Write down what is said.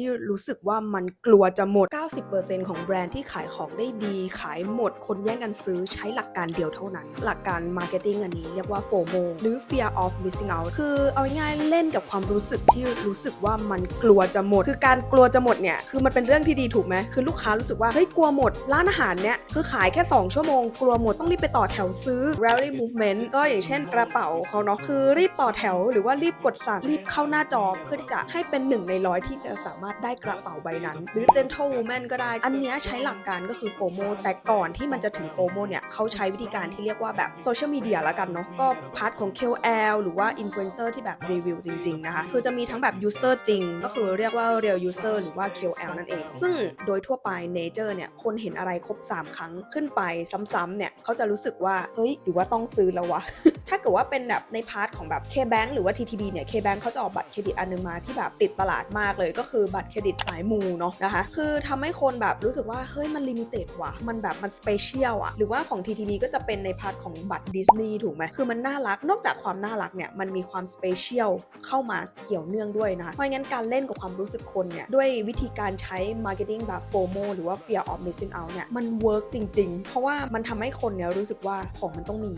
ที่รู้สึกว่ามันกลัวจะหมด 90%ของแบรนด์ที่ขายของได้ดี ขายหมด คนแย่งกันซื้อใช้หลักการเดียวเท่านั้น หลักการ marketing อันนี้เรียกว่า FOMO หรือ fear of missing out คือเอาง่ายเล่นกับความรู้สึกที่รู้สึกว่ามันกลัวจะหมด คือการกลัวจะหมดเนี่ยคือมันเป็นเรื่องที่ดีถูกไหมคือลูกค้ารู้สึกว่าเฮ้ยกลัวหมด ร้านอาหารเนี่ยคือขายแค่ 2 ชั่วโมง กลัวหมดต้องรีบไปต่อแถวซื้อ rally movement ก็อย่างเช่นกระเป๋าเขาเนาะคือรีบต่อแถว หรือว่ารีบกดสั่งรีบเข้าหน้าจอเพื่อที่จะให้เป็นหนึ่งในร้อยที่จะสามารถได้กระเป๋าใบนั้น หรือ gentle woman ก็ได้ อันนี้ใช้หลักการก็คือ FOMO แต่ก่อนที่มันจะถึง FOMO เนี่ยเขาใช้วิธีการที่เรียกว่าแบบโซเชียลมีเดียละกันเนาะก็พาร์ทของ KOL หรือว่า influencer ที่แบบรีวิวจริงๆนะคะคือจะมีทั้งแบบ user จริง ก็คือเรียกว่า real user หรือว่า KOL นั่นเอง ซึ่งโดยทั่วไป nature เนี่ยคนเห็นอะไรครบ 3 ครั้งขึ้นไปซ้ำๆเนี่ยเขาจะรู้สึกว่าเฮ้ยหรือว่าต้องซื้อแล้ววะ ถ้าเกิดว่าเป็นแบบในพาร์ทของแบบ K-Bank หรือว่า TTB เนี่ย K-Bank เขาจะออกบัตรเครดิตอันนึงมาที่แบบติดตลาดมากเลยก็คือบัตรเครดิตสายมูเนาะนะคะคือทำให้คนแบบรู้สึกว่าเฮ้ยมันลิมิเต็ดว่ะมันแบบมันสเปเชียลอะหรือว่าของ TTB ก็จะเป็นในพาร์ทของบัตรดิสนีย์ถูกไหมคือมันน่ารักนอกจากความน่ารักเนี่ยมันมีความสเปเชียลเข้ามาเกี่ยวเนื่องด้วยนะคะเพราะงั้นการเล่นกับความรู้สึกคนเนี่ยด้วยวิธีการใช้ marketing แบบ FOMO หรือว่า fear of missing out เนี่ยมันเวิร์กจริง ๆ เพราะว่ามันทำให้คนเนี่ยรู้สึกว่าของมันต้องมี